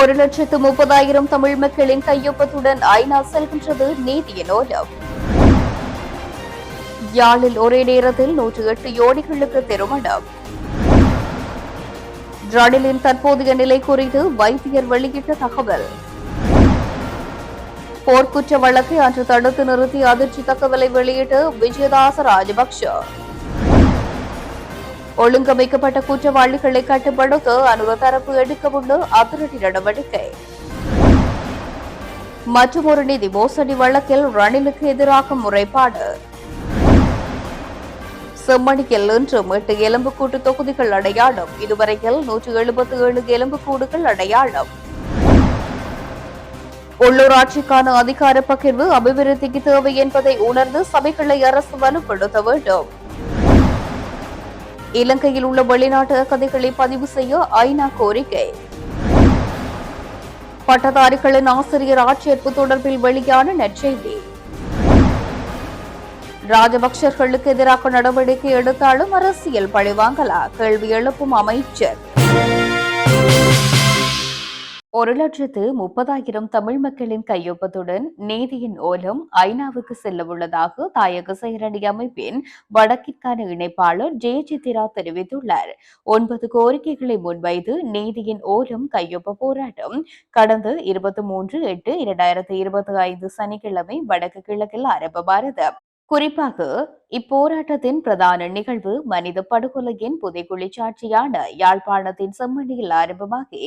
ஒரு லட்சத்து முப்பதாயிரம் தமிழ் மக்களின் கையொப்பத்துடன் ஐநா செல்கின்றது நீதிய நோலம் யாழில் ஒரே நேரத்தில் நூற்று எட்டு யோடிகளுக்கு திருமணம். ரணிலின் தற்போதைய நிலை குறித்து வைத்தியர் வெளியிட்ட தகவல். போர்க்குற்ற வழக்கை அன்று தடுத்து நிறுத்தி அதிர்ச்சி தகவலை வெளியிட்டு விஜயதாச ராஜபக்ஷ. ஒழுங்கமைக்கப்பட்ட குற்றவாளிகளை கட்டுப்படுத்த அனுர தரப்பு எடுக்கவுள்ள அதிரடி நடவடிக்கை. மற்றொரு நிதி மோசடி வழக்கில் ரணிலுக்கு எதிராக முறைப்பாடு. செம்மணியில் இன்றும் எட்டு எலும்புக்கூட்டு தொகுதிகள் அடையாளம். இதுவரையில் நூற்று எழுபத்தி ஏழு எலும்புக்கூடுகள் அடையாளம். உள்ளூராட்சிக்கான அதிகார பகிர்வு அபிவிருத்திக்கு தேவை என்பதை உணர்ந்து சபைகளை அரசு வலுப்படுத்த வேண்டும். இலங்கையில் உள்ள வெளிநாட்டு அகதிகளை பதிவு செய்ய ஐநா கோரிக்கை. பட்டதாரிகளின் ஆசிரியர் ஆட்சேர்ப்பு தொடர்பில் வெளியான நற்செய்தி. ராஜபக்சர்களுக்கு எதிராக நடவடிக்கை எடுத்தாலும் அரசியல் பழிவாங்கலா? கேள்வி எழுப்பும் அமைச்சர். ஒரு லட்சத்து முப்பதாயிரம் தமிழ் மக்களின் கையொப்பத்துடன் நீதியின் ஓலம் ஐநாவுக்கு செல்ல உள்ளதாக தாயக செயலணி அமைப்பின் வடக்கிற்கான இணைப்பாளர் ஜெயசித்ரா தெரிவித்துள்ளார். ஒன்பது கோரிக்கைகளை முன்வைத்து நீதியின் ஓலம் கையொப்ப போராட்டம் கடந்த இருபத்தி மூன்று எட்டு இரண்டாயிரத்தி இருபத்தி ஐந்து சனிக்கிழமை வடக்கு கிழக்கில் ஆரம்பமானது குறிப்பாக இப்போராட்டத்தின் பிரதான நிகழ்வு மனித படுகொலையின் புதைக்குழி சாட்சியான யாழ்ப்பாணத்தின் செம்மணியில் ஆரம்பமாகி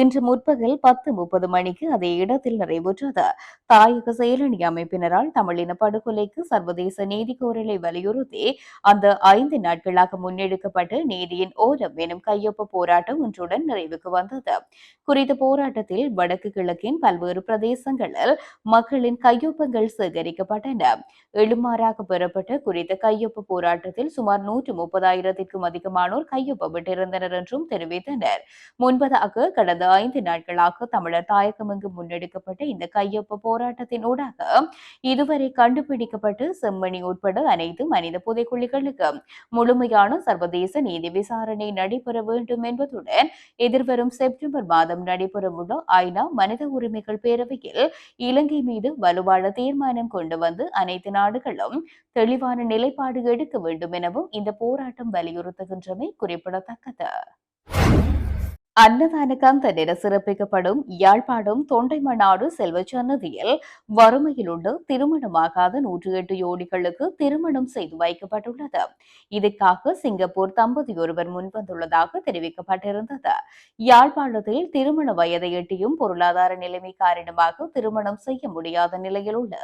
இன்று முற்பகல் பத்து முப்பது மணிக்கு அதே இடத்தில் நிறைவுற்றது. தாயக செயலணி அமைப்பினரால் தமிழின படுகொலைக்கு சர்வதேச நீதி கோரலை வலியுறுத்தி அந்த ஐந்து நாட்களாக முன்னெடுக்கப்பட்டு நீதியின் ஓரம் எனும் கையொப்ப போராட்டம் ஒன்றுடன் நிறைவுக்கு வந்தது. குறித்த போராட்டத்தில் வடக்கு கிழக்கின் பல்வேறு பிரதேசங்களில் மக்களின் கையொப்பங்கள் சேகரிக்கப்பட்டன. எழுமாறாக பெறப்பட்ட குறித்த கையொப்ப போராட்டத்தில் சுமார் நூற்று முப்பதாயிரத்திற்கும் அதிகமானோர் கையொப்பமிட்டிருந்தனர் என்றும் தெரிவித்தனர். முன்பதாக கடந்த ஐந்து நாட்களாக தமிழர் தாயகமெங்கு முன்னெடுக்கப்பட்ட இந்த கையொப்ப போராட்டத்தின் ஊடாக இதுவரை கண்டுபிடிக்கப்பட்டு செம்மணி உட்பட அனைத்து மனித புதைக்குழிகளுக்கு முழுமையான சர்வதேச நீதி விசாரணை நடைபெற வேண்டும் என்பதுடன் எதிர்வரும் செப்டம்பர் மாதம் நடைபெறவுள்ள ஐநா மனித உரிமைகள் பேரவையில் இலங்கை மீது வலுவான தீர்மானம் கொண்டு வந்து அனைத்து நாடுகளும் தெளிவான நிலைப்பாடு எடுக்க வேண்டும் எனவும் இந்த போராட்டம் வலியுறுத்துகின்றமை குறிப்பிடத்தக்கது. அன்னதான தன்னிட சிறப்பிக்கப்படும் யாழ்ப்பாணம் தொண்டைமநாடு செல்வச்சன்னதியில் வறுமையில் உள்ள திருமணமாகாத நூற்றி எட்டு யோடிகளுக்கு திருமணம் செய்து வைக்கப்பட்டுள்ளது. இதற்காக சிங்கப்பூர் தம்பதி ஒருவர் முன்வந்துள்ளதாக தெரிவிக்கப்பட்டிருந்தது. யாழ்ப்பாணத்தில் திருமண வயதை எட்டியும் பொருளாதார நிலைமை காரணமாக திருமணம் செய்ய முடியாத நிலையில் உள்ள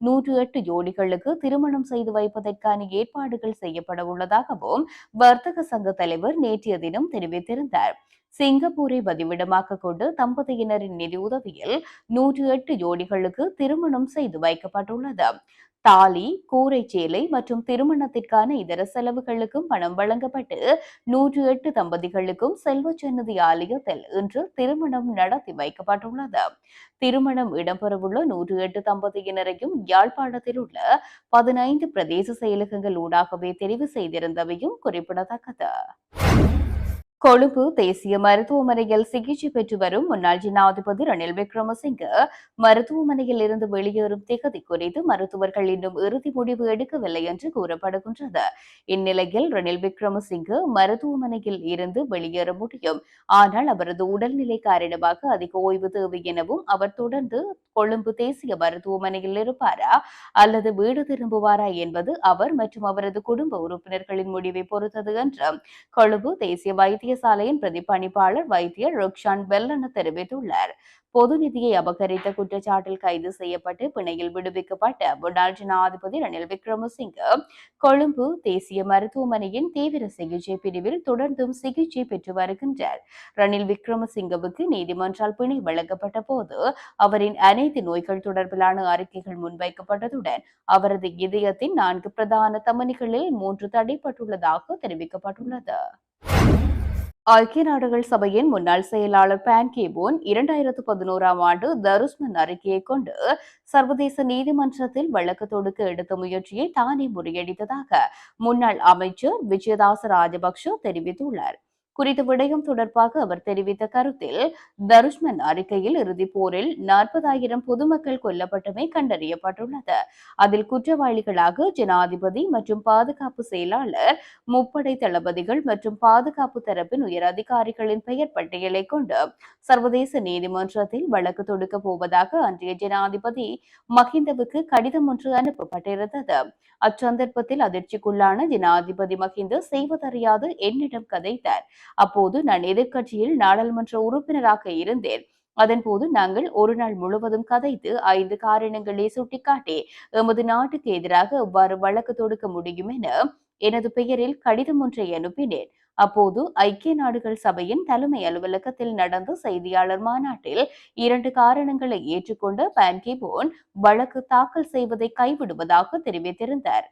நூற்றி எட்டு யோடிகளுக்கு திருமணம் செய்து வைப்பதற்கான ஏற்பாடுகள் செய்யப்பட உள்ளதாகவும் வர்த்தக சங்க தலைவர் நேற்றைய தினம் தெரிவித்திருந்தார். சிங்கப்பூரை பதிவிடமாக கொண்டு தம்பதியினரின் நிதி உதவியில் நூற்று எட்டு ஜோடிகளுக்கு திருமணம் செய்து வைக்கப்பட்டுள்ளது. தாலி கூரை சேலை மற்றும் திருமணத்திற்கான இதர செலவுகளுக்கும் பணம் வழங்கப்பட்டு நூற்று எட்டு தம்பதிகளுக்கும் செல்வச்சன்னதி ஆலயத்தில் இன்று திருமணம் நடத்தி வைக்கப்பட்டுள்ளது. திருமணம் இடம்பெறவுள்ள நூற்று எட்டு தம்பதியினரையும் யாழ்ப்பாணத்தில் உள்ள பதினைந்து பிரதேச செயலகங்கள் ஊடாகவே தெரிவு செய்திருந்தவையும் குறிப்பிடத்தக்கது. கொழும்பு தேசிய மருத்துவமனையில் சிகிச்சை பெற்று வரும் முன்னாள் ஜனாதிபதி ரணில் விக்ரமசிங்க மருத்துவமனையில் இருந்து வெளியேறும் திகதி குறித்து மருத்துவர்கள் இன்னும் இறுதி முடிவு எடுக்கவில்லை என்று கூறப்படுகின்றது. இந்நிலையில் ரணில் விக்ரமசிங்க மருத்துவமனையில் இருந்து வெளியேற முடியும். ஆனால் அவரது உடல்நிலை காரணமாக அதிக ஓய்வு தேவை எனவும் அவர் தொடர்ந்து கொழும்பு தேசிய மருத்துவமனையில் இருப்பாரா அல்லது வீடு திரும்புவாரா என்பது அவர் மற்றும் அவரது குடும்ப உறுப்பினர்களின் முடிவை பொறுத்தது என்று கொழும்பு தேசிய வைத்திய வைத்தியசாலையின் பிரதிப்பணிப்பாளர் வைத்தியர் ருக்ஷான் பெல்லன தெரிவித்துள்ளார். பொது நிதியை அபகரித்த குற்றச்சாட்டில் கைது செய்யப்பட்டு பிணையில் விடுவிக்கப்பட்ட முன்னாள் ஜனாதிபதி ரணில் விக்ரமசிங்க கொழும்பு தேசிய மருத்துவமனையின் தீவிர சிகிச்சை பிரிவில் தொடர்ந்தும் சிகிச்சை பெற்று வருகின்றார். ரணில் விக்ரமசிங்கவுக்கு நீதிமன்றால் பிணை வழங்கப்பட்ட போது அவரின் அனைத்து நோய்கள் தொடர்பிலான அறிக்கைகள் முன்வைக்கப்பட்டதுடன் அவரது இதயத்தின் நான்கு பிரதான தமனிகளில் மூன்று தடைப்பட்டுள்ளதாக தெரிவிக்கப்பட்டுள்ளது. ஐக்கிய நாடுகள் சபையின் முன்னாள் செயலாளர் பான் கிபோன் இரண்டாயிரத்து பதினோராம் ஆண்டு தருஸ்மன் அறிக்கையை கொண்டு சர்வதேச நீதிமன்றத்தில் வழக்கு தொடுக்க எடுத்த முயற்சியை தானே முறியடித்ததாக முன்னாள் அமைச்சர் விஜயதாச ராஜபக்ஷ தெரிவித்துள்ளார். குறித்த விடயம் தொடர்பாக அவர் தெரிவித்த கருத்தில் தருஷ்மன் அறிக்கையில் இறுதி போரில் நாற்பதாயிரம் பொதுமக்கள் கொல்லப்பட்டமை கண்டறியப்பட்டுள்ளது. அதில் குற்றவாளிகளாக ஜனாதிபதி மற்றும் பாதுகாப்பு செயலாளர் முப்படை தளபதிகள் மற்றும் பாதுகாப்பு தரப்பின் உயர் அதிகாரிகளின் பெயர் பட்டியலை கொண்டு சர்வதேச நீதிமன்றத்தில் வழக்கு தொடுக்க போவதாக அன்றைய ஜனாதிபதி மஹிந்தவுக்கு கடிதம் ஒன்று அனுப்பப்பட்டிருந்தது. அச்சந்தர்ப்பத்தில் அதிர்ச்சிக்குள்ளான ஜனாதிபதி மஹிந்த செய்வதறியாது என்னிடம் கதைத்தார். அப்போது நான் எதிர்க்கட்சியில் நாடாளுமன்ற உறுப்பினராக இருந்தேன். அதன்போது நாங்கள் ஒரு நாள் முழுவதும் கதைத்து ஐந்து காரணங்களை சுட்டிக்காட்டி எமது நாட்டுக்கு எதிராக எவ்வாறு வழக்கு தொடுக்க முடியும் என எனது பெயரில் கடிதம் ஒன்றை அனுப்பினேன். அப்போது ஐக்கிய நாடுகள் சபையின் தலைமை அலுவலகத்தில் நடந்த செய்தியாளர் மாநாட்டில் இரண்டு காரணங்களை ஏற்றுக்கொண்ட பான்கிபோன் வழக்கு தாக்கல் செய்வதை கைவிடுவதாக தெரிவித்திருந்தார்.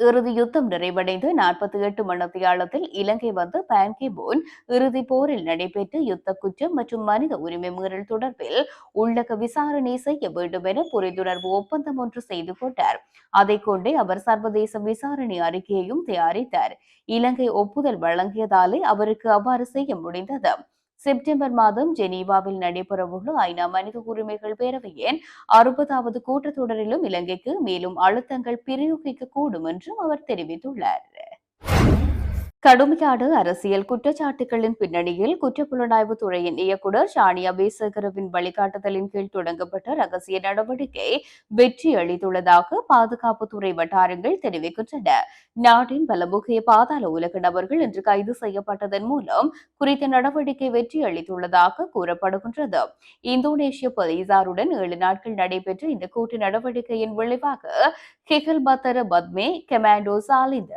இறுதி யுத்தம் நிறைவடைந்து நாற்பத்தி எட்டு மணத்தியாலத்தில் இலங்கை வந்து பான்கிபோன் இறுதி போரில் நடைபெற்ற யுத்த குற்றம் மற்றும் மனித உரிமை மீறல் தொடர்பில் உள்ளக விசாரணை செய்ய வேண்டும் என புரிந்துணர்வு ஒப்பந்தம் ஒன்று செய்து கொண்டார். அதை கொண்டே அவர் சர்வதேச விசாரணை அறிக்கையையும் தயாரித்தார். இலங்கை ஒப்புதல் வழங்கியதாலே அவருக்கு அவ்வாறு செய்ய முடிந்தது. செப்டம்பர் மாதம் ஜெனீவாவில் நடைபெறவுள்ள ஐநா மனித உரிமைகள் பேரவையின் அறுபதாவது கூட்டத்தொடரிலும் இலங்கைக்கு மேலும் அழுத்தங்கள் பிரயோகிக்க கூடும் என்றும் அவர் தெரிவித்துள்ளார். கடுமையான அரசியல் குற்றச்சாட்டுகளின் பின்னணியில் குற்றப்புலனாய்வு துறையின் இயக்குநர் ஷானியா பேசகரவின் வழிகாட்டுதலின் கீழ் தொடங்கப்பட்ட ரகசிய நடவடிக்கை வெற்றி அளித்துள்ளதாக பாதுகாப்புத்துறை வட்டாரங்கள் தெரிவிக்கின்றன. நாட்டின் பல முக்கிய பாதாள உலக நபர்கள் இன்று கைது செய்யப்பட்டதன் மூலம் குறித்த நடவடிக்கை வெற்றி அளித்துள்ளதாக கூறப்படுகின்றது. இந்தோனேஷிய போலீசாருடன் ஏழு நாட்கள் நடைபெற்ற இந்த கூட்டு நடவடிக்கையின் விளைவாக கெகல் பத்தர பத்மே கமாண்டோ சாலிந்த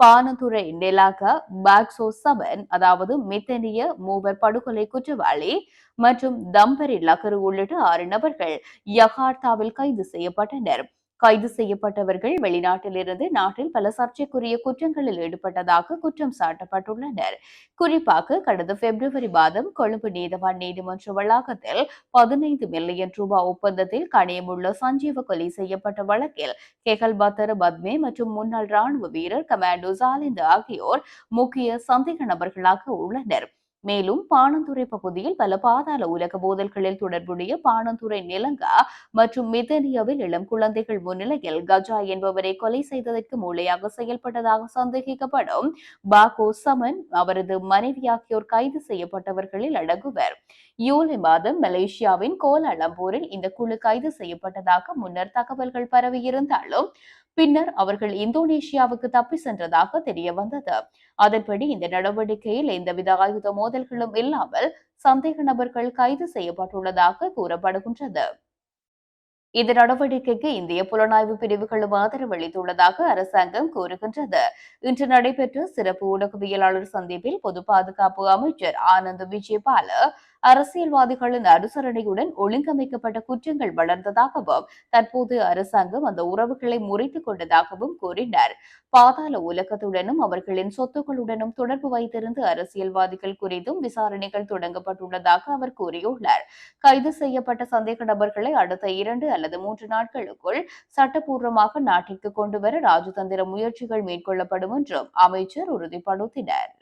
பானதுரை நெலாக பாக்சோ சபன் அதாவது மித்தனிய மூவர் படுகொலை குற்றவாளி மற்றும் தம்பரி லகரு உள்ளிட்ட ஆறு நபர்கள் யகார்த்தாவில் கைது செய்யப்பட்டனர். கைது செய்யப்பட்டவர்கள் வெளிநாட்டிலிருந்து நாட்டில் பல சர்ச்சைக்குரிய குற்றங்களில் ஈடுபட்டதாக குற்றம் சாட்டப்பட்டுள்ளனர். குறிப்பாக கடந்த பிப்ரவரி மாதம் கொழும்பு நீதவான் நீதிமன்ற வளாகத்தில் பதினைந்து மில்லியன் ரூபாய் ஒப்பந்தத்தில் கணியமுள்ள சஞ்சீவ கொலை செய்யப்பட்ட வழக்கில் கெகல் பத்தர் பத்மே மற்றும் முன்னாள் ராணுவ வீரர் கமாண்டோ சாலிந்து ஆகியோர் முக்கிய சந்தேக நபர்களாக உள்ளனர். மேலும் பாணந்துறை பகுதியில் பல பாதாள உலக போதல்களில் தொடர்புடைய பாணந்துறை நிலங்கா மற்றும் மிதனியாவில் இளம் குழந்தைகள் முன்னிலையில் கஜா என்பவரை கொலை செய்ததற்கு மூளையாக செயல்பட்டதாக சந்தேகிக்கப்படும் பாகோ சமன் அவரது மனைவி ஆகியோர் கைது செய்யப்பட்டவர்களில் அடங்குவர். யூலை மாதம் மலேசியாவின் கோலாலம்பூரில் இந்த குழு கைது செய்யப்பட்டதாக முன்னர் தகவல்கள் பரவியிருந்தாலும் பின்னர் அவர்கள் இந்தோனேஷியாவுக்கு தப்பி சென்றதாக தெரிய வந்தது. அதன்படி இந்த நடவடிக்கையில் எந்தவித ஆயுத மோதல்களும் இல்லாமல் சந்தேக நபர்கள் கைது செய்யப்பட்டுள்ளதாக கூறப்படுகின்றது. இந்த நடவடிக்கைக்கு இந்திய புலனாய்வு பிரிவுகளும் ஆதரவு அளித்துள்ளதாக அரசாங்கம் கூறுகின்றது. இன்று நடைபெற்ற சிறப்பு ஊடகவியலாளர் சந்திப்பில் பொது பாதுகாப்பு அமைச்சர் ஆனந்த் விஜயபால அரசியல்வாதிகளின் அனுசரணையுடன் ஒழுங்கமைக்கப்பட்ட குற்றங்கள் வளர்ந்ததாகவும் தற்போது அரசாங்கம் அந்த உறவுகளை முறித்துக் கொண்டதாகவும் கூறினார். பாதாள உலகத்துடனும் அவர்களின் சொத்துக்களுடனும் தொடர்பு வைத்திருந்த அரசியல்வாதிகள் குறித்தும் விசாரணைகள் தொடங்கப்பட்டுள்ளதாக அவர் கூறியுள்ளார். கைது செய்யப்பட்ட சந்தேக நபர்களை அடுத்த இரண்டு அல்லது மூன்று நாட்களுக்குள் சட்டப்பூர்வமாக நாட்டிற்கு கொண்டுவர ராஜதந்திர முயற்சிகள் மேற்கொள்ளப்படும் என்றும் அமைச்சர் உறுதிப்படுத்தினார்.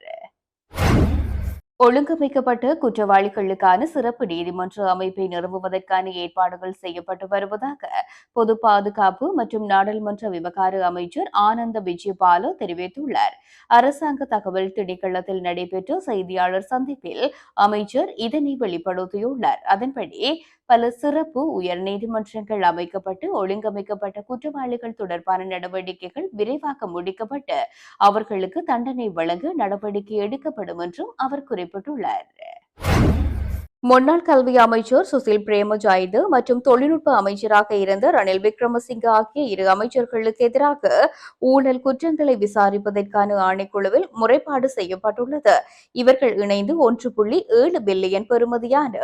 ஒழுங்கமைக்கப்பட்ட குற்றவாளிகளுக்கான சிறப்பு நீதிமன்ற அமைப்பை நிறுவுவதற்கான ஏற்பாடுகள் செய்யப்பட்டு வருவதாக பொது பாதுகாப்பு மற்றும் நாடாளுமன்ற விவகார அமைச்சர் ஆனந்த விஜயபால தெரிவித்துள்ளார். அரசாங்க தகவல் திணைக்களத்தில் நடைபெற்ற செய்தியாளர் சந்திப்பில் அமைச்சர் இதனை வெளிப்படுத்தியுள்ளார். அதன்படி பல சிறப்பு உயர் நீதிமன்றங்கள் அமைக்கப்பட்டு ஒழுங்கமைக்கப்பட்ட குற்றவாளிகள் தொடர்பான நடவடிக்கைகள் விரைவாக முடிக்கப்பட்டு அவர்களுக்கு தண்டனை வழங்க நடவடிக்கை எடுக்கப்படும் என்றும் அவர் குறிப்பிட்டுள்ளார் முன்னாள் கல்வி அமைச்சர் சுசில் பிரேமஜாயிது மற்றும் தொழில்நுட்ப அமைச்சராக இருந்த ரணில் விக்ரமசிங்க ஆகிய இரு அமைச்சர்களுக்கு எதிராக ஊழல் குற்றங்களை விசாரிப்பதற்கான ஆணைக்குழுவில் முறைப்பாடு செய்யப்பட்டுள்ளது. இவர்கள் இணைந்து ஒன்று புள்ளி ஏழு பில்லியன் பெறுமதியான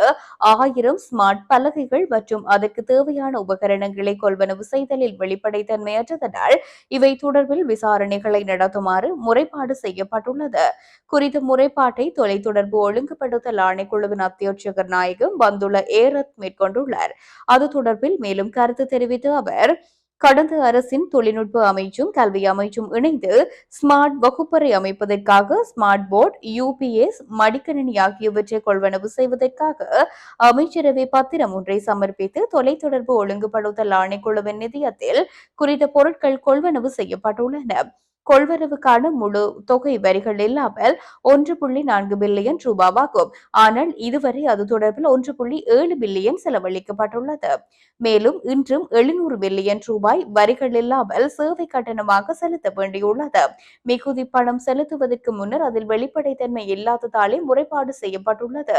ஆயிரம் ஸ்மார்ட் பலகைகள் மற்றும் அதற்கு தேவையான உபகரணங்களை கொள்வனவு செய்தலில் வெளிப்படைத்தன்மையற்றதனால் இவை தொடர்பில் விசாரணைகளை நடத்துமாறு முறைப்பாடு செய்யப்பட்டுள்ளது. குறித்த முறைப்பாட்டை தொலைத்தொடர்பு ஒழுங்குபடுத்தல் ஆணைக்குழுவின் அத்தியட்ச சந்திரசேகர் நாயகம் வந்துள்ள ஏரத் மேற்கொண்டுள்ளார். அது தொடர்பில் மேலும் கருத்து தெரிவித்த அவர் கடந்த அரசின் தொழில்நுட்ப அமைச்சும் கல்வி அமைச்சும் இணைந்து ஸ்மார்ட் வகுப்பறை அமைப்பதற்காக ஸ்மார்ட் போர்ட் யூபிஎஸ் மடிக்கணினி ஆகியவற்றை கொள்வனவு செய்வதற்காக அமைச்சரவை பத்திரம் ஒன்றை சமர்ப்பித்து தொலைத்தொடர்பு ஒழுங்குபடுத்தல் ஆணைக்குழுவின் நிதியத்தில் குறித்த பொருட்கள் கொள்வனவு செய்யப்பட்டுள்ளன. கொள்வரவுக்கான முழு தொகை வரிகள் இல்லாமல் ஒன்று புள்ளி நான்கு பில்லியன் ரூபாவாகும். ஆனால் இதுவரை அது தொடர்பில் ஒன்று புள்ளி ஏழு பில்லியன் செலவழிக்கப்பட்டுள்ளது. மேலும் இன்றும் எழுநூறு பில்லியன் ரூபாய் வரிகள் இல்லாமல் சேவை கட்டணமாக செலுத்த வேண்டியுள்ளது. மிகுதி பணம் செலுத்துவதற்கு முன்னர் அதில் வெளிப்படைத்தன்மை இல்லாததாலே முறைப்பாடு செய்யப்பட்டுள்ளது.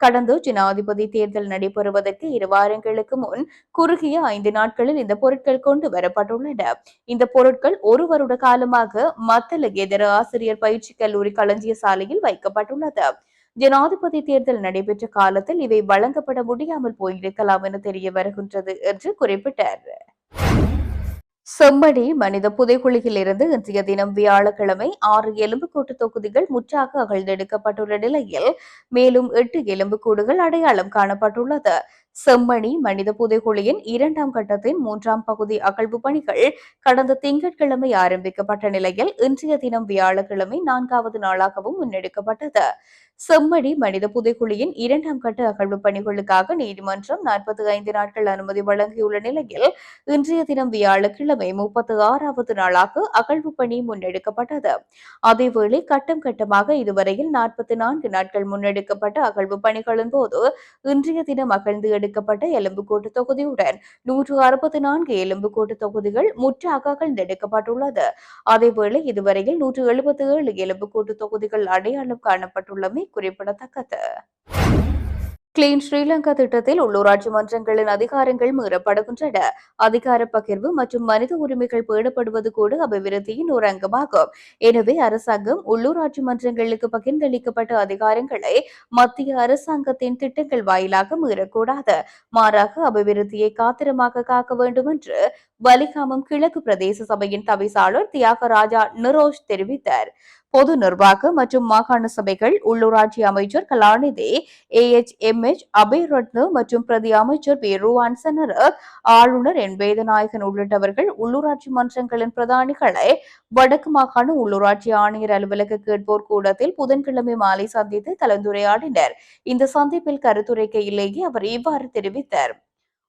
கடந்த ஜனாதிபதி தேர்தல் நடைபெறுவதற்கு இரு வாரங்களுக்கு முன் குறுகிய ஐந்து நாட்களில் இந்த பொருட்கள் கொண்டு வரப்பட்டுள்ளன. இந்த பொருட்கள் ஒரு வருட காலமாக மத்தள எதிர ஆசிரியர் பயிற்சி கல்லூரி களஞ்சிய சாலையில் வைக்கப்பட்டுள்ளது. ஜனாதிபதி தேர்தல் நடைபெற்ற காலத்தில் இவை வழங்கப்பட முடியாமல் போயிருக்கலாம் என தெரிய வருகின்றது என்று குறிப்பிட்டார். செம்மடி மனித புதைக்குழியில் இருந்து இன்றைய தினம் வியாழக்கிழமை ஆறு எலும்புக்கூட்டு தொகுதிகள் முற்றாக அகழ்ந்தெடுக்கப்பட்டுள்ள நிலையில் மேலும் எட்டு எலும்புக்கூடுகள் அடையாளம் காணப்பட்டுள்ளது. செம்மணி மனித புதைகுழியின் இரண்டாம் கட்டத்தின் மூன்றாம் பகுதி அகழ்வு பணிகள் கடந்த திங்கட்கிழமை ஆரம்பிக்கப்பட்ட நிலையில் இன்றைய தினம் வியாழக்கிழமை நான்காவது நாளாகவும் முன்னெடுக்கப்பட்டது. செம்மணி மனித புதைக்குழியின் இரண்டாம் கட்ட அகழ்வு பணிகளுக்காக நீதிமன்றம் நாற்பத்தி ஐந்து நாட்கள் அனுமதி வழங்கியுள்ள நிலையில் இன்றைய தினம் வியாழக்கிழமை முப்பத்தி ஆறாவது நாளாக அகழ்வு பணி முன்னெடுக்கப்பட்டது. அதேவேளை கட்டம் கட்டமாக இதுவரையில் நாற்பத்தி நான்கு நாட்கள் முன்னெடுக்கப்பட்ட அகழ்வு பணிகளின் போது இன்றைய தினம் அகழ்ந்து எடுக்கப்பட்ட எலும்புக்கோட்டு தொகுதியுடன். நூற்று அறுபத்தி நான்கு எலும்புக்கோட்டு தொகுதிகள் முற்றாக கண்டெடுக்கப்பட்டுள்ளது அதேவேளை இதுவரையில் நூற்று எழுபத்தி ஏழு எலும்புக்கோட்டு தொகுதிகள் அடையாளம் காணப்பட்டுள்ளமை குறிப்பிடத்தக்கது. கிளீன் ஸ்ரீலங்கா திட்டத்தில் உள்ளூராட்சி மன்றங்களின் அதிகாரங்கள் மீறப்படுகின்றன. அதிகார பகிர்வு மற்றும் மனித உரிமைகள் பேணப்படுவது கூட அபிவிருத்தியின் ஒரு அங்கமாகும். எனவே அரசாங்கம் உள்ளூராட்சி மன்றங்களுக்கு பகிர்ந்தளிக்கப்பட்ட அதிகாரங்களை மத்திய அரசாங்கத்தின் திட்டங்கள் வாயிலாக மீறக்கூடாது. மாறாக அபிவிருத்தியை காத்திரமாக காக்க வேண்டும் என்று வலிகாமம் கிழக்கு பிரதேச சபையின் தவிசாளர் தியாகராஜா நிரோஷ் தெரிவித்தார். பொது நிர்வாக மற்றும் மாகாண சபைகள் உள்ளூராட்சி அமைச்சர் கலாநிதி A H M H Abeyratne மற்றும் பிரதி அமைச்சர் பி ருவான் சனரக் ஆளுநர் என் வேதநாயகன் உள்ளிட்டவர்கள் உள்ளூராட்சி மன்றங்களின் பிரதானிகளை வடக்கு மாகாண உள்ளூராட்சி ஆணையர் அலுவலக கேட்போர் கூடத்தில் புதன்கிழமை மாலை சந்தித்து கலந்துரையாடினர். இந்த சந்திப்பில் கருத்துரைக்கையிலேயே அவர் இவ்வாறு தெரிவித்தார்.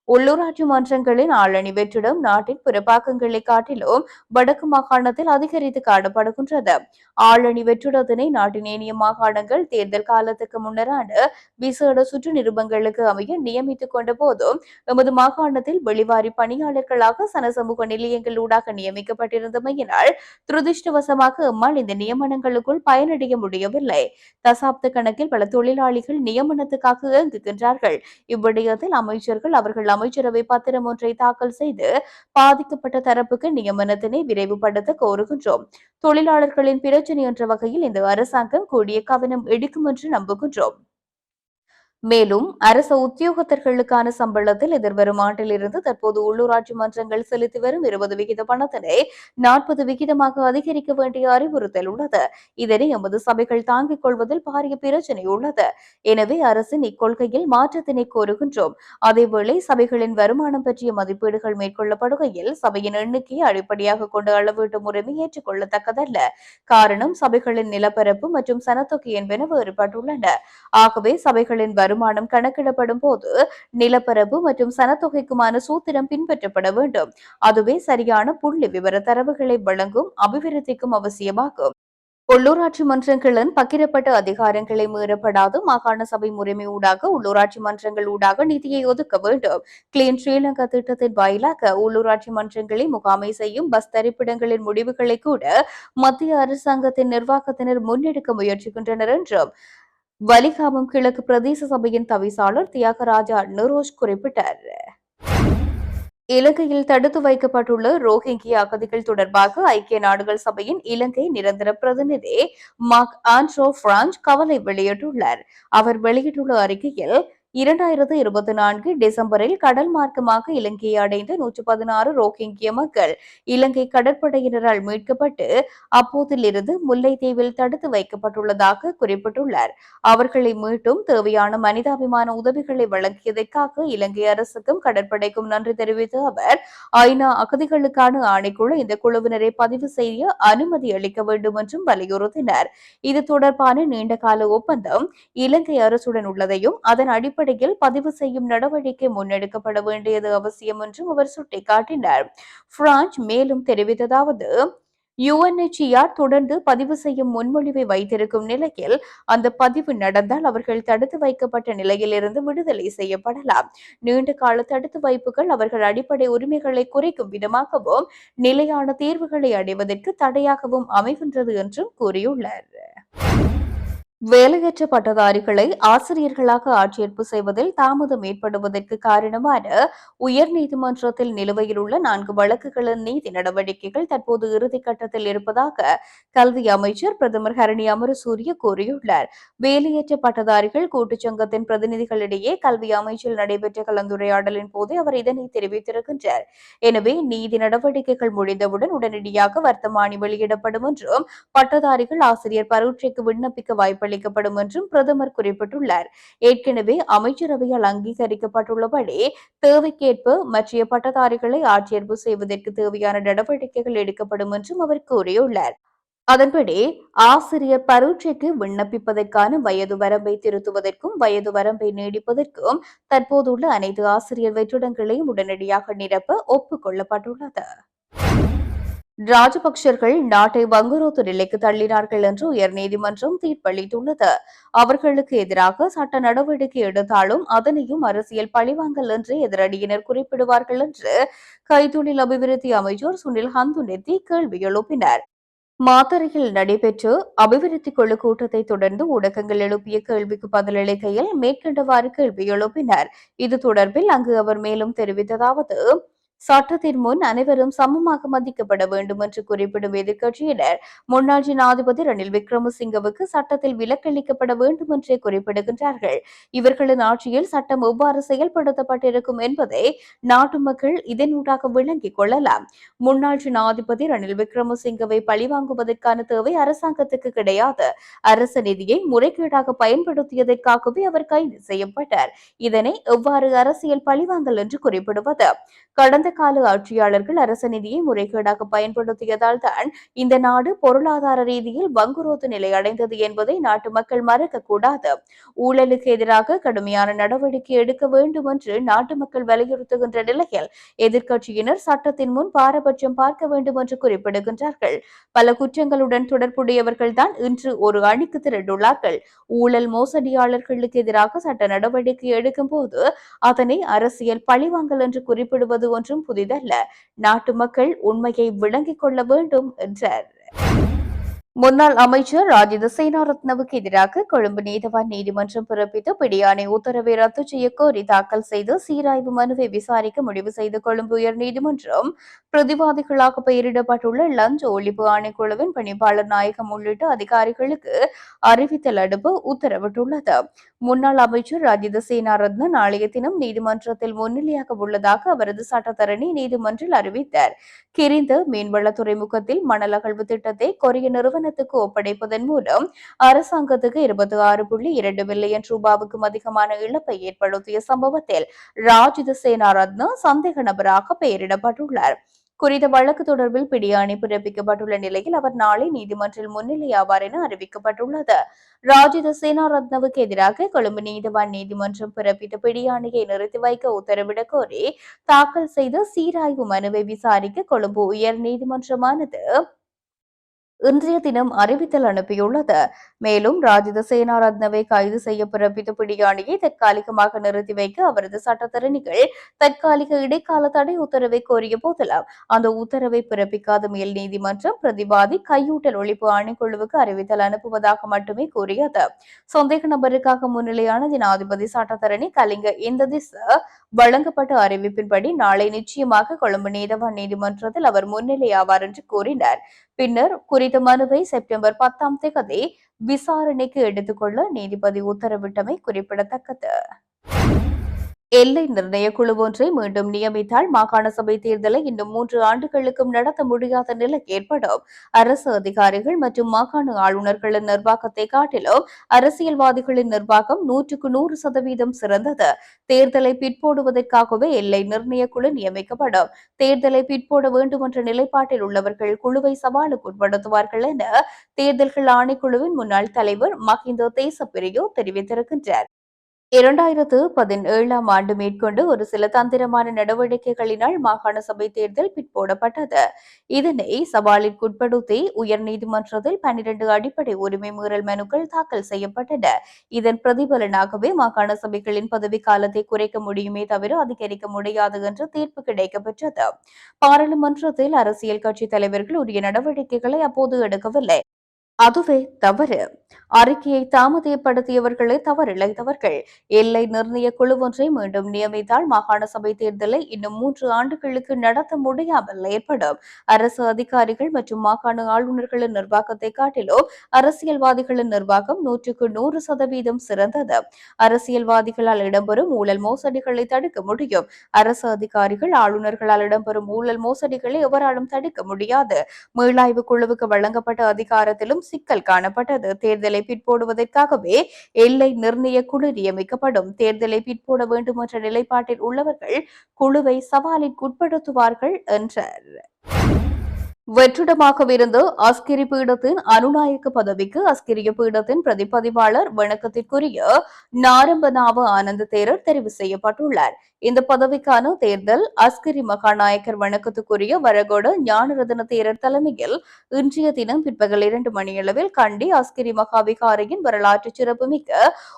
உள்ளூராட்சி மன்றங்களின் ஆளணி வெற்றிடம் நாட்டின் பிற பாகங்களை காட்டிலும் வடக்கு மாகாணத்தில் அதிகரித்து காணப்படுகின்றது. ஆளணி வெற்றிடத்தினை நாட்டின் ஏனைய மாகாணங்கள் தேர்தல் காலத்துக்கு முன்னரான விசேட சுற்று நிருபங்களுக்கு அமைய நியமித்துக் கொண்ட போதும் எமது மாகாணத்தில் வெளிவாரி பணியாளர்களாக சனசமூக நிலையங்கள் ஊடாக நியமிக்கப்பட்டிருந்தமையினால் துரதிருஷ்டவசமாக எம்மால் இந்த நியமனங்களுக்குள் பயனடைய முடியவில்லை. தசாப்த கணக்கில் பல தொழிலாளிகள் நியமனத்துக்காக இயங்குகின்றார்கள். இவ்விடயத்தில் அமைச்சர்கள் அவர்கள் அமைச்சரவை பத்திரம் ஒன்றை தாக்கல் செய்து பாதிக்கப்பட்ட தரப்புக்கு நியமனத்தினை விரைவுபடுத்த கோருகின்றோம். தொழிலாளர்களின் பிரச்சினை என்ற வகையில் இந்த அரசாங்கம் கூடிய கவனம் எடுக்கும் என்று நம்புகின்றோம். மேலும் அரச உத்தியோகத்தர்களுக்கான சம்பளத்தில் எதிர்வரும் ஆண்டிலிருந்து தற்போது உள்ளூராட்சி மன்றங்கள் செலுத்தி வரும் இருபது விகித பணத்தினை நாற்பது விகிதமாக அதிகரிக்க வேண்டிய அறிவுறுத்தல் உள்ளது. இதனை எமது சபைகள் தாங்கிக் கொள்வதில் பாரிய பிரச்சினை உள்ளது. எனவே அரசின் இக்கொள்கையில் மாற்றத்தினை கோருகின்றோம். அதேவேளை சபைகளின் வருமானம் பற்றிய மதிப்பீடுகள் மேற்கொள்ளப்படுகையில் சபையின் எண்ணிக்கையை அடிப்படையாக கொண்டு அளவீட்டு முறைமை ஏற்றுக்கொள்ளத்தக்கதல்ல. காரணம் சபைகளின் நிலப்பரப்பு மற்றும் சனத்தொகை என்பன வேறுபட்டுள்ளன ஆகவே சபைகளின் வருமானம் கணக்கிடப்படும் போது நிலப்பரப்பு மற்றும் சனத்தொகைக்குமான சூத்திரம் பின்பற்றப்பட வேண்டும். அதுவே சரியான புள்ளி விவர தரவுகளை வழங்கும் அபிவிருத்திக்கும் அவசியமாகும். உள்ளூராட்சி மன்றங்களின் பகிரப்பட்ட அதிகாரங்களை மீறப்படாது. மாகாண சபை முறைமை ஊடாக உள்ளூராட்சி மன்றங்கள் ஊடாக நிதியை ஒதுக்க வேண்டும். கிளீன் ஸ்ரீலங்கா திட்டத்தின் வாயிலாக உள்ளூராட்சி மன்றங்களை முகாமை செய்யும் பஸ் தரிப்பிடங்களின் முடிவுகளை கூட மத்திய அரசாங்கத்தின் நிர்வாகத்தினர் முன்னெடுக்க முயற்சிக்கின்றனர் என்றும் வலிகாமம் கிழக்கு பிரதேச சபையின் தவிசாளர் தியாகராஜா நிரோஷ் குறிப்பிட்டார். இலங்கையில் தடுத்து வைக்கப்பட்டுள்ள ரோஹிங்கிய அகதிகள் தொடர்பாக ஐக்கிய நாடுகள் சபையின் இலங்கை நிரந்தர பிரதிநிதி மார்க் ஆண்ட்ரோ பிரான்ச் கவலை வெளியிட்டுள்ளார். அவர் வெளியிட்டுள்ள அறிக்கையில் இரண்டாயிரத்து இருபத்தி நான்கு டிசம்பரில் கடல் மார்க்கமாக இலங்கையை அடைந்த நூற்று பதினாறு ரோஹிங்கிய மக்கள் இலங்கை கடற்படையினரால் மீட்கப்பட்டு அப்போதிலிருந்து முல்லைத்தீவில் தடுத்து வைக்கப்பட்டுள்ளதாக குறிப்பிட்டுள்ளார். அவர்களை மீட்டும் தேவையான மனிதாபிமான உதவிகளை வழங்கியதற்காக இலங்கை அரசுக்கும் கடற்படைக்கும் நன்றி தெரிவித்த அவர் ஐநா அகதிகளுக்கான ஆணைக்குழு இந்த குழுவினரை பதிவு செய்ய அனுமதி அளிக்க வேண்டும் என்றும் வலியுறுத்தினர். இது தொடர்பான நீண்டகால ஒப்பந்தம் இலங்கை அரசுடன் உள்ளதையும் அதன் அடிப்படை அடிப்படையில் பதிவு செய்யும் நடவடிக்கை முன்னெடுக்கப்பட வேண்டியது அவசியம் என்றும் அவர் சுட்டிக்காட்டினார். பிரான்ஸ் மேலும் தெரிவித்ததாவது யுஎன்எச்சிஆர் தொடர்ந்து பதிவு செய்யும் முன்மொழிவை வைத்திருக்கும் நிலையில் அந்த பதிவு நடந்தால் அவர்கள் தடுத்து வைக்கப்பட்ட நிலையிலிருந்து விடுதலை செய்யப்படலாம். நீண்ட கால தடுத்து வைப்புகள் அவர்கள் அடிப்படை உரிமைகளை குறைக்கும் விதமாகவும் நிலையான தீர்வுகளை அடைவதற்கு தடையாகவும் அமைகின்றது என்றும் கூறியுள்ளார். வேலையற்ற பட்டதாரிகளை ஆசிரியர்களாக ஆட்சேர்ப்பு செய்வதில் தாமதம் ஏற்படுவதற்கு காரணமான உயர்நீதிமன்றத்தில் நிலுவையில் உள்ள நான்கு வழக்குகளின் நீதி நடவடிக்கைகள் தற்போது இறுதிக்கட்டத்தில் இருப்பதாக கல்வி அமைச்சர் பிரதமர் ஹரணி அமரசூரிய கூறியுள்ளார். வேலையற்ற பட்டதாரிகள் கூட்டுச்சங்கத்தின் பிரதிநிதிகளிடையே கல்வி அமைச்சில் நடைபெற்ற கலந்துரையாடலின் போது அவர் இதனை தெரிவித்திருக்கின்றார். எனவே நீதி நடவடிக்கைகள் முடிந்தவுடன் உடனடியாக வர்த்தமானி வெளியிடப்படும் என்றும் பட்டதாரிகள் ஆசிரியர் பரீட்சைக்கு விண்ணப்பிக்க வாய்ப்பு அளிக்கப்படும் என்றும் பிரதமர் குறிப்பிட்டுள்ளார். ஏற்கனவே அமைச்சரவையால் அங்கீகரிக்கப்பட்டுள்ளபடி தேவைக்கேற்ப மற்ற பட்டதாரிகளை ஆட்சேர்ப்பு செய்வதற்கு தேவையான நடவடிக்கைகள் எடுக்கப்படும் என்றும் அவர் கூறியுள்ளார். அதன்படி ஆசிரியர் பரீட்சைக்கு விண்ணப்பிப்பதற்கான வயது வரம்பை திருத்துவதற்கும் வயது வரம்பை நீடிப்பதற்கும் தற்போதுள்ள அனைத்து ஆசிரியர் வெற்றிடங்களையும் உடனடியாக நிரப்ப ஒப்புக்கொள்ளப்பட்டுள்ளது ராஜபக்சர்கள் நாட்டை வங்குரோத்து நிலைக்கு தள்ளினார்கள் என்று உயர்நீதிமன்றம் தீர்ப்பளித்துள்ளது. அவர்களுக்கு எதிராக சட்ட நடவடிக்கை எடுத்தாலும் அதனையும் அரசியல் பழிவாங்கல் என்று எதிரடியினர் குறிப்பிடுவார்கள் என்று கைத்தொழில் அபிவிருத்தி அமைச்சர் சுனில் ஹந்துனெத்தி கேள்வி எழுப்பினர். மாத்தறையில் நடைபெற்ற அபிவிருத்தி குழு கூட்டத்தை தொடர்ந்து ஊடகங்கள் எழுப்பிய கேள்விக்கு பதிலளிக்கையில் மேற்கண்டவாறு கேள்வி எழுப்பினர். இது தொடர்பில் அங்கு அவர் மேலும் தெரிவித்ததாவது சட்டத்தின் முன் அனைவரும் சமமாக மதிக்கப்பட வேண்டும் என்று குறிப்பிடும் எதிர்க்கட்சியினர் முன்னாள் ஜனாதிபதி ரணில் விக்ரமசிங்கவுக்கு சட்டத்தில் விலக்களிக்கப்பட வேண்டும் என்றே குறிப்பிடுகின்றார்கள். இவர்களின் ஆட்சியில் சட்டம் எவ்வாறு செயல்படுத்தப்பட்டிருக்கும் என்பதை நாட்டு மக்கள் இதனூடாக விளங்கிக் கொள்ளலாம். முன்னாள் ஜனாதிபதி ரணில் விக்ரமசிங்கவை பழிவாங்குவதற்கான தேவை அரசாங்கத்துக்கு கிடையாது. அரசு நிதியை முறைகேடாக பயன்படுத்தியதற்காகவே அவர் கைது செய்யப்பட்டார். இதனை எவ்வாறு அரசியல் பழிவாங்கல் என்று குறிப்பிடுவது. கடந்த கால ஆட்சியாளர்கள் அரச நிதியை முறைகேடாக பயன்படுத்தியதால் தான் இந்த நாடு பொருளாதார ரீதியில் வங்குரோத்து நிலை அடைந்தது என்பதை நாட்டு மக்கள் மறக்க கூடாது. ஊழலுக்கு எதிராக கடுமையான நடவடிக்கை எடுக்க வேண்டும் என்று நாட்டு மக்கள் வலியுறுத்துகின்ற நிலையில் எதிர்க்கட்சியினர் சட்டத்தின் முன் பாரபட்சம் பார்க்க வேண்டும் என்று குறிப்பிடுகின்றார்கள். பல குற்றங்களுடன் தொடர்புடையவர்கள் தான் இன்று ஒரு அணிக்கு திரண்டுள்ளார்கள். ஊழல் மோசடியாளர்களுக்கு எதிராக சட்ட நடவடிக்கை எடுக்கும் போது அதனை அரசியல் பழிவாங்கல் என்று குறிப்பிடுவது ஒன்று ஒன்றும் புதிதல்ல. நாட்டு மக்கள் உண்மையை விளங்கிக் கொள்ள வேண்டும் என்றார். முன்னாள் அமைச்சர் ராஜித சேனாரத்னவுக்கு எதிராக கொழும்பு நீதவான் நீதிமன்றம் பிறப்பித்த பிடியாணை உத்தரவை ரத்து செய்ய கோரி தாக்கல் செய்து சீராய்வு மனுவை விசாரிக்க முடிவு செய்த கொழும்பு உயர் நீதிமன்றம் பிரதிவாதிகளாக பெயரிடப்பட்டுள்ள லஞ்ச ஒழிப்பு ஆணைக்குழுவின் பணிப்பாளர் நாயகம் உள்ளிட்ட அதிகாரிகளுக்கு அறிவித்தல் அனுப்ப உத்தரவிட்டுள்ளது. முன்னாள் அமைச்சர் ராஜித சேனாரத்ன நாளைய தினம் நீதிமன்றத்தில் முன்னிலையாக உள்ளதாக அவரது சட்டத்தரணி நீதிமன்றில் அறிவித்தார். கிரிந்த மீன்வள துறைமுகத்தில் மணல் அகழ்வு திட்டத்தை கொரிய நிறுவனம் நிறுவனத்துக்கு ஒப்படைப்பதன் மூலம் அரசாங்கத்துக்கு இருபத்தி ஆறு புள்ளி இரண்டு பில்லியன் ரூபாவுக்கும் அதிகமான இழப்பை ஏற்படுத்திய சம்பவத்தில் ராஜித சேனாரத்ன சந்தேக நபராக பெயரிடப்பட்டுள்ளார். குறித்த வழக்கு தொடர்பில் பிடியாணை பிறப்பிக்கப்பட்டுள்ள நிலையில் அவர் நாளை நீதிமன்றில் முன்னிலையாவார் என அறிவிக்கப்பட்டுள்ளது. ராஜித சேனாரத்னவுக்கு எதிராக கொழும்பு நீதிவான் நீதிமன்றம் பிறப்பித்த பிடியாணையை நிறுத்தி வைக்க உத்தரவிடக் கோரி தாக்கல் செய்த சீராய்வு மனுவை விசாரிக்க கொழும்பு உயர் நீதிமன்றமானது இன்றைய தினம் அறிவித்தல் அனுப்பியுள்ளது. மேலும் ராஜித சேனாரத்னவை கைது செய்ய பிறப்பித்த பிடியாணியை தற்காலிகமாக நிறுத்தி வைக்க அவரது சட்டத்தரணிகள் தற்காலிக இடைக்கால தடை உத்தரவை கோரிய போதிலும் அந்த உத்தரவை பிறப்பிக்காத மேல் நீதிமன்றம் பிரதிவாதி கையூட்டல் ஒழிப்பு ஆணைக்குழுவுக்கு அறிவித்தல் அனுப்புவதாக மட்டுமே கூறியது. சந்தேக நபருக்காக முன்னிலையான ஜனாதிபதி சட்டத்தரணி கலிங்க இந்த திச வழங்கப்பட்ட அறிவிப்பின்படி நாளை நிச்சயமாக கொழும்பு நீதவான் நீதிமன்றத்தில் அவர் முன்னிலையாவார் என்று கூறினார். பின்னர் குறித்த மனுவை செப்டம்பர் பத்தாம் தேதி விசாரணைக்கு எடுத்துக்கொள்ள நீதிபதி உத்தரவிட்டமை குறிப்பிடத்தக்கது. எல்லை நிர்ணய குழு ஒன்றை மீண்டும் நியமித்தால் மாகாண சபை தேர்தலை இன்னும் மூன்று ஆண்டுகளுக்கும் நடத்த முடியாத நிலை ஏற்படும். அரசு அதிகாரிகள் மற்றும் மாகாண ஆளுநர்களின் நிர்வாகத்தை காட்டிலும் அரசியல்வாதிகளின் நிர்வாகம் நூற்றுக்கு நூறு சதவீதம் சிறந்தது. தேர்தலை பிற்போடுவதற்காகவே எல்லை நிர்ணய குழு நியமிக்கப்படும். தேர்தலை பிற்போட வேண்டும் என்ற நிலைப்பாட்டில் உள்ளவர்கள் குழுவை சவாலுக்கு உட்படுத்துவார்கள் என தேர்தல்கள் ஆணைக்குழுவின் முன்னாள் தலைவர் மஹிந்த தேசப்பிரியோ தெரிவித்திருக்கின்றார். இரண்டாயிரத்து பதினேழாம் ஆண்டு மேற்கொண்டு ஒரு சில தந்திரமான நடவடிக்கைகளினால் மாகாண சபை தேர்தல் பிற்போடப்பட்டது இதனை சவாலிற்குட்படுத்தி உயர்நீதிமன்றத்தில் பன்னிரண்டு அடிப்படை உரிமை மீறல் மனுக்கள் தாக்கல் செய்யப்பட்டன. இதன் பிரதிபலனாகவே மாகாண சபைகளின் பதவிக்காலத்தை குறைக்க முடியுமே தவிர அதிகரிக்க முடியாது என்ற தீர்ப்பு கிடைக்கப்பெற்றது. பாராளுமன்றத்தில் அரசியல் கட்சி தலைவர்கள் உரிய நடவடிக்கைகளை அப்போது எடுக்கவில்லை. அதுவே தவறு. அறிக்கையை தாமதப்படுத்தியவர்களே தவறிழைத்தவர்கள் எல்லை நிர்ணய குழு ஒன்றை மீண்டும் நியமித்தால் மாகாண சபை தேர்தலை இன்னும் மூன்று ஆண்டுகளுக்கு நடத்த முடியாமல் ஏற்படும். அரசு அதிகாரிகள் மற்றும் மாகாண ஆளுநர்களின் நிர்வாகத்தை காட்டிலும் அரசியல்வாதிகளின் நிர்வாகம் நூற்றுக்கு நூறு சதவீதம் சிறந்தது. அரசியல்வாதிகளால் இடம்பெறும் ஊழல் மோசடிகளை தடுக்க முடியும். அரசு அதிகாரிகள் ஆளுநர்களால் இடம்பெறும் ஊழல் மோசடிகளை எவராலும் தடுக்க முடியாது. மீளாய்வு குழுவுக்கு வழங்கப்பட்ட அதிகாரத்திலும் சிக்கல் காணப்பட்டது. தேர்தலை பிற்போடுவதற்காகவே எல்லை நிர்ணய குழு நியமிக்கப்படும். தேர்தலை பிற்போட வேண்டும் என்ற நிலைப்பாட்டில் உள்ளவர்கள் குழுவை சவாலிற்குட்படுத்துவார்கள் என்றார். வெற்றிடமாகவிருந்து அஸ்கிரி பீடத்தின் அனுநாயக்க பதவிக்கு அஸ்கிரிய பீடத்தின் பிரதிபதிவாளர் வணக்கத்திற்குரிய நாரம்பநாவ ஆனந்த தேரர் தெரிவு செய்யப்பட்டுள்ளார். இந்த பதவிக்கான தேர்தல் அஸ்கிரி மகாநாயக்கர் வணக்கத்துக்குரிய வரகோட ஞானரதன தேரர் தலைமையில் இன்றைய தினம் பிற்பகல் இரண்டு மணியளவில் கண்டி அஸ்கிரி மகாவிகாரையின் வரலாற்று சிறப்புமிக்க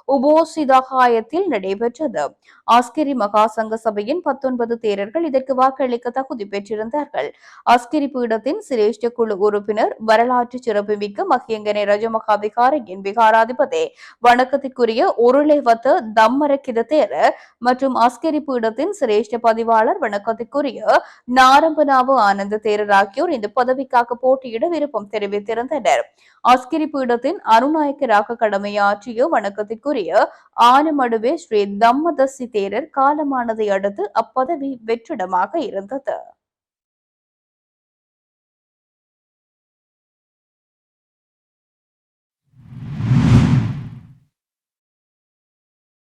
உபோசிதகாயத்தில் நடைபெற்றது. அஸ்கிரி மகா சங்க சபையின் பத்தொன்பது தேரர்கள் இதற்கு வாக்களிக்க தகுதி பெற்றிருந்தார்கள். அஸ்கிரி பீடத்தின் சிரேஷ்ட குழு உறுப்பினர் வரலாற்று சிறப்புமிக்க மகியங்கனை ரஜமகாவிகாரையின் விகாராதிபதி வணக்கத்திற்குரிய உருளைவத்த தம்மரக்கித தேரர் மற்றும் அஸ்கிரி பீடத்தின் சிரேஷ்ட பதிவாளர் வணக்கத்திற்குரிய நாரம்பனாவு ஆனந்த தேரர் ஆகியோர் இந்த பதவிக்காக போட்டியிட விருப்பம் தெரிவித்திருந்தனர். அஸ்கிரி பீடத்தின் அருநாயக்கராக கடமையாற்றிய வணக்கத்திற்குரிய ஆனமடுவே ஸ்ரீ தம்மதசி தேரர் காலமானதை அடுத்து அப்பதவி வெற்றிடமாக இருந்தது.